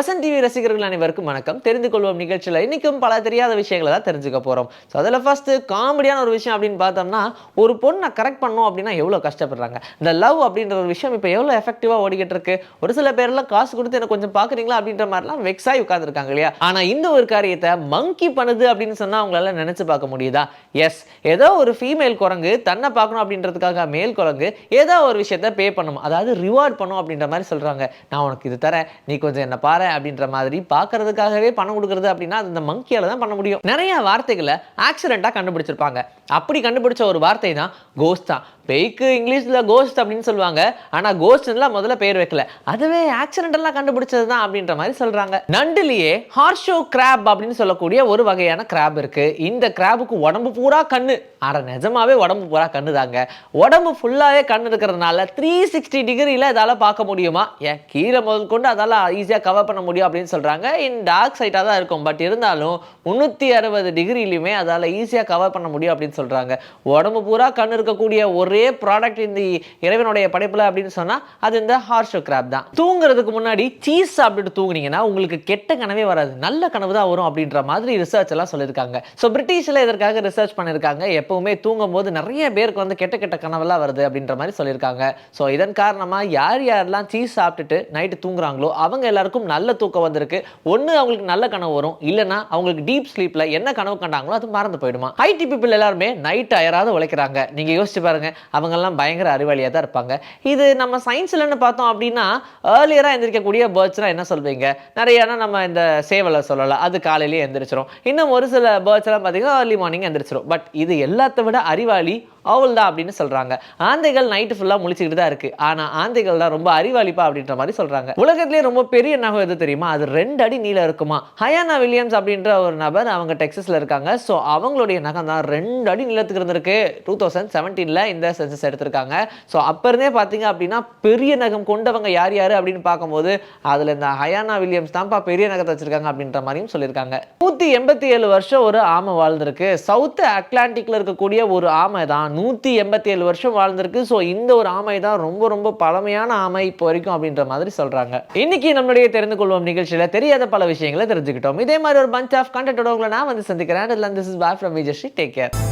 Vasanth TV ரசிகர்கள் அனைவருக்கும் வணக்கம். தெரிந்து கொள்வோம் நிகழ்ச்சியில். இன்னைக்கும் பல தெரியாத விஷயங்களை தான் தெரிஞ்சுக்க போகிறோம் ஸோ அதில் ஃபஸ்ட்டு காமெடியான ஒரு விஷயம் அப்படின்னு பார்த்தோம்னா ஒரு பொண்ணை கரெக்ட் பண்ணோம் அப்படின்னா எவ்வளோ கஷ்டப்படுறாங்க? இந்த லவ் அப்படின்ற ஒரு விஷயம் இப்போ எவ்வளோ எஃபெக்டிவாக ஓடிக்கிட்டு இருக்கு? ஒரு சில பேர்லாம் காசு கொடுத்து எனக்கு கொஞ்சம் பார்க்குறீங்களா அப்படின்ற மாதிரிலாம் வெக்ஸாகி உட்காந்துருக்காங்க இல்லையா? ஆனால் இந்த ஒரு காரியத்தை மங்கி பண்ணுது அப்படின்னு சொன்னால் அவங்களால நினச்சி பார்க்க முடியுதா? எஸ் ஏதோ ஒரு ஃபீமேல் குரங்கு தன்னை பார்க்கணும் அப்படின்றதுக்காக மேல் குரங்கு ஏதோ ஒரு விஷயத்த பே பண்ணும். அதாவது ரிவார்ட் பண்ணும் அப்படின்ற மாதிரி சொல்கிறாங்க நான் உனக்கு இது தரேன். நீ கொஞ்சம் என்ன பாரு. அப்படின்ற மாதிரி பார்க்கறதுக்காகவே பணம் கொடுக்குறது அப்படின்னா அது இந்த மங்கியால தான் பண்ண முடியும். நிறைய வார்த்தைகளை ஆக்சிடெண்ட்டாக கண்டுபிடிச்சிருப்பாங்க. அப்படி கண்டுபிடிச்ச ஒரு வார்த்தை தான் கோஸ்ட் தான். பேய்க்கு இங்கிலீஷில் கோஸ்ட் அப்படின்னு சொல்லுவாங்க. ஆனால் கோஸ்ட்லாம் முதல்ல பேர் வைக்கல. அதுவே ஆக்சிடென்டெல்லாம் கண்டுபிடிச்சது தான் அப்படின்ற மாதிரி சொல்கிறாங்க நண்டுலேயே ஹார்ஷோ கிராப் அப்படின்னு சொல்லக்கூடிய ஒரு வகையான கிராப் இருக்குது இந்த கிராபுக்கு உடம்பு பூரா கண்ணு. ஆனால் நிஜமாவே உடம்பு பூரா கண்ணு தாங்க உடம்பு ஃபுல்லாகவே கண்ணு இருக்கிறதுனால த்ரீ சிக்ஸ்டி டிகிரியில் இதால் பார்க்க முடியுமா? ஏன் கீழே முதல் கொண்டு அதால் ஈஸியாக கவர் பண்ண முடியும் அப்படின்னு சொல்கிறாங்க இன் டார்க் சைட்டாக தான் இருக்கும். பட் இருந்தாலும் முந்நூற்றி அறுபது டிகிரிலையுமே அதால் ஈஸியாக கவர் பண்ண முடியும் அப்படின்னு சொல்கிறாங்க உடம்பு பூரா கண் இருக்கக்கூடிய ஒரே ப்ராடக்ட் இந்த இறைவனுடைய படைப்பில் அப்படின்னு சொன்னால் அது இந்த ஹார்ஷோ கிராப் தான். தூங்குறதுக்கு முன்னாடி சீஸ் சாப்பிட்டுட்டு தூங்குனீங்கன்னா உங்களுக்கு கெட்ட கனவே வராது. நல்ல கனவு தான் வரும் அப்படின்ற மாதிரி ரிசர்ச் எல்லாம் சொல்லியிருக்காங்க. ஸோ பிரிட்டிஷில் இதற்காக ரிசர்ச் பண்ணியிருக்காங்க. எப்பவுமே தூங்கும் போது நிறைய பேருக்கு வந்து கெட்ட கெட்ட கனவெல்லாம் வருது அப்படின்ற மாதிரி சொல்லியிருக்காங்க. ஸோ இதன் காரணமாக யார் யாரெல்லாம் சீஸ் சாப்பிட்டுட்டு நைட்டு தூங்குறாங்களோ அவங்க எல்லாருக்கும் நல்ல தூக்கம் வந்திருக்கு. ஒன்று அவங்களுக்கு நல்ல கனவு வரும். இல்லைன்னா அவங்களுக்கு டீப் ஸ்லீப்பில் என்ன கனவு கண்டாங்களோ அது மறந்து போயிடுமா? ஐடி பீப்பிள் எல்லாருமே நைட் அயராது உழைக்கிறாங்க. நீங்கள் யோசிச்சு பாருங்கள் அவங்கெல்லாம் பயங்கர அறிவாளியாக தான் இருப்பாங்க. இது நம்ம சயின்ஸ்லன்னு பார்த்தோம் அப்படின்னா ஏர்லியராக எந்திரிக்கக்கூடிய பேர்ட்ஸ்லாம் என்ன சொல்வீங்க? நிறையனா நம்ம இந்த சேவலை சொல்லலாம். அது காலையிலேயே எந்திரிச்சிரும். இன்னும் ஒரு சில பேர்ட்ஸ்லாம் பார்த்தீங்கன்னா ஏர்லி மார்னிங் எந்திரிச்சிரும். பட் இது எல்லாத்த விட அறிவாளி அவள் தான் அப்படின்னு சொல்றாங்க. ஆந்தைகள் நைட்டு ஃபுல்லாக முழிச்சுக்கிட்டு தான் இருக்கு. ஆனா ஆந்தைகள் தான் ரொம்ப அறிவாளிப்பா அப்படின்ற மாதிரி சொல்றாங்க. உலகத்திலேயே ரொம்ப பெரிய நகம் எது தெரியுமா? அது ரெண்டு அடி நீளம் இருக்குமா? ஹயானா வில்லியம்ஸ் அப்படின்ற ஒரு நபர் அவங்க டெக்ஸஸ்ல இருக்காங்க. ஸோ அவங்களுடைய நகம் தான் ரெண்டு அடி நீளத்துக்கு இருந்திருக்கு. டூ தௌசண்ட் செவன்டீனில் இந்த சென்சஸ் எடுத்திருக்காங்க. ஸோ அப்போ இருந்தே பார்த்தீங்க அப்படின்னா பெரிய நகம் கொண்டவங்க யார் யார் அப்படின்னு பார்க்கும்போது அதில் இந்த ஹயானா வில்லியம்ஸ் தான்ப்பா பெரிய நகத்தை வச்சிருக்காங்க அப்படின்ற மாதிரியும் சொல்லியிருக்காங்க. நூற்றி எண்பத்தி ஏழு வருஷம் ஒரு ஆமை வாழ்ந்திருக்கு. சவுத் அட்லாண்டிக்ல இருக்கக்கூடிய ஒரு ஆமை தான் நூற்றி எண்பத்தி ஏழு வருஷம் வாழ்ந்திருக்கு. ஸோ இந்த ஒரு ஆமை தான் ரொம்ப ரொம்ப பழமையான ஆமை இப்போ வரைக்கும் அப்படின்ற மாதிரி சொல்றாங்க. இன்னைக்கு நம்மளுடைய தெரிந்து கொள்வோம் நிகழ்ச்சியில தெரியாத பல விஷயங்களை தெரிஞ்சுக்கிட்டோம். இதே மாதிரி ஒரு பஞ்ச் ஆஃப் கண்டென்ட்டோட உங்களை நான் வந்து சந்திக்கிறேன். This is Bhai from Vijay take care